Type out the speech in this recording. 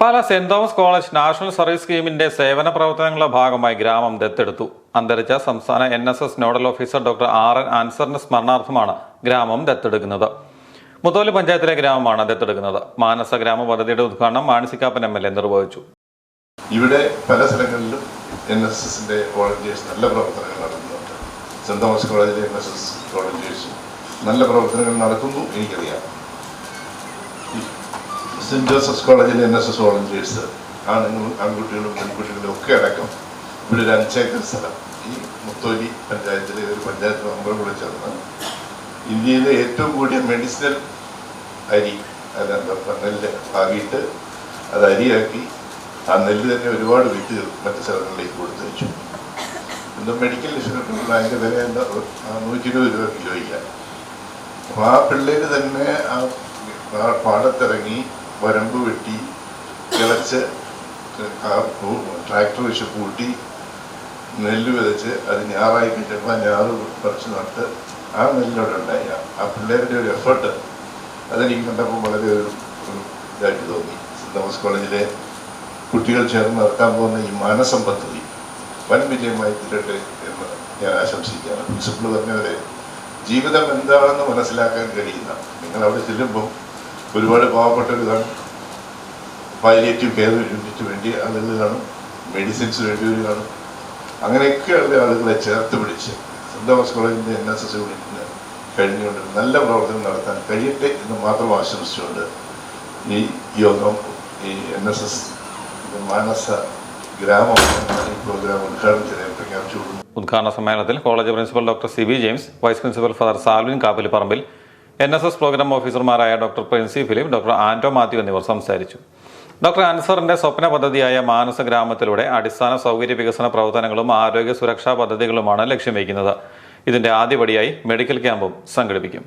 Pala saint Thomas college national service സ്കീമിന്റെ സേവന പ്രവർത്തനങ്ങളുടെ ഭാഗമായി ഗ്രാമം ദത്തെടുത്തു. അന്തരിച്ച സംസ്ഥാന N S S nodal officer doctor R N ആൻസറിന്റെ സ്മരണാർത്ഥമാണ് ഗ്രാമം ദത്തെടുക്കുന്നത്. മുത്തോലി പഞ്ചായത്തിലെ ഗ്രാമമാണ് ദത്തെടുക്കുന്നത്. മാനസ ഗ്രാമ പദ്ധതിയുടെ ഉദ്ഘാടനം മാനസികാപ്പൻ എം എൽ എ നിർവഹിച്ചു. ഇവിടെ പല സ്ഥലങ്ങളിലും എൻ എസ് എസിന്റെ വോളണ്ടിയേഴ്സ് നല്ല പ്രവർത്തനങ്ങൾ നടത്തുന്നുണ്ട് സെന്റ് തോമസ് കോളേജിലെ എൻ എസ് എസ് നല്ല പ്രവർത്തനങ്ങൾ നടത്തുന്നു എനിക്കറിയാം. സെന്റ് ജോസഫ്സ് കോളേജിലെ എൻ എസ് എസ് വോളണ്ടിയേഴ്സ് ആണുങ്ങളും ആൺകുട്ടികളും പെൺകുട്ടികളും ഒക്കെ അടക്കം ഇവിടെ ഒരു അഞ്ചേക്കർ സ്ഥലം. ഈ മുത്തോലി പഞ്ചായത്തിലെ ഒരു പഞ്ചായത്ത് മെമ്പർ കൂടെ ചേർന്ന് ഇന്ത്യയിലെ ഏറ്റവും കൂടിയ മെഡിസിനൽ അരി അതെന്താ നെല്ല് ആകിയിട്ട് അത് അരിയാക്കി ആ നെല്ല് തന്നെ ഒരുപാട് വിറ്റ് മറ്റു സ്ഥലങ്ങളിലേക്ക് കൊടുത്തു വെച്ചു. എന്തോ മെഡിക്കൽ ഇൻഷുറൻസ് അതിന്റെ വില എന്താ നൂറ്റി ഇരുപത് രൂപ കിലോയില്ല അപ്പോൾ ആ പിള്ളേർ തന്നെ ആ പാടത്തിറങ്ങി വരമ്പ് വെട്ടി കിളച്ച് ട്രാക്ടർ വെച്ച് പൂട്ടി നെല്ല് വിതച്ച് അത് ഞാറായി കിട്ടുമ്പോൾ ഞാറ് പറിച്ച് നട്ട് ആ നെല്ലോടെ ഉണ്ടായി. ആ പിള്ളേരുടെ ഒരു എഫേർട്ട് അതെനിക്ക് കണ്ടപ്പോൾ വളരെ ഒരു ഇതായിട്ട് തോന്നി. സെന്റ് തോമസ് കോളേജിലെ കുട്ടികൾ ചേർന്ന് നടത്താൻ പോകുന്ന ഈ മാനസം പദ്ധതി വൻ വിജയമായി തീരട്ടെ എന്ന് ഞാൻ ആശംസിക്കുകയാണ്. പ്രിൻസിപ്പിൾ പറഞ്ഞവരെ ജീവിതം എന്താണെന്ന് മനസ്സിലാക്കാൻ കഴിയുന്ന നിങ്ങൾ അവിടെ ചെല്ലുമ്പോൾ ഒരുപാട് പാവപ്പെട്ടവർ കാണും പാലിയേറ്റീവ് യൂണിറ്റ് വേണ്ടി ആളുകൾ കാണും മെഡിസിൻസ് ഒരു കാണും അങ്ങനെയൊക്കെയുള്ള ആളുകളെ ചേർത്ത് പിടിച്ച് സെന്റ് തോമസ് കോളേജിന്റെ എൻ എസ് എസ് യൂണിറ്റിന് കഴിഞ്ഞുകൊണ്ട് നല്ല പ്രവർത്തനം നടത്താൻ കഴിയട്ടെ എന്ന് മാത്രം ആശംസിച്ചുകൊണ്ട് ഈ യോഗം ഈ എൻ എസ് എസ് മാനസ ഉദ്ഘാടന സമ്മേളനത്തിൽ college principal doctor C B James vice principal father Salvin Kappalipparambil N S S program ഓഫീസർമാരായ doctor Prinsy Philip doctor Anto Mathew എന്നിവർ സംസാരിച്ചു. ഡോക്ടർ അൻസറിന്റെ സ്വപ്ന പദ്ധതിയായ മാനസ ഗ്രാമത്തിലൂടെ അടിസ്ഥാന സൗകര്യ വികസന പ്രവർത്തനങ്ങളും ആരോഗ്യ സുരക്ഷാ പദ്ധതികളുമാണ് ലക്ഷ്യം വയ്ക്കുന്നത്. ഇതിന്റെ ആദ്യപടിയായി മെഡിക്കൽ ക്യാമ്പും സംഘടിപ്പിക്കും.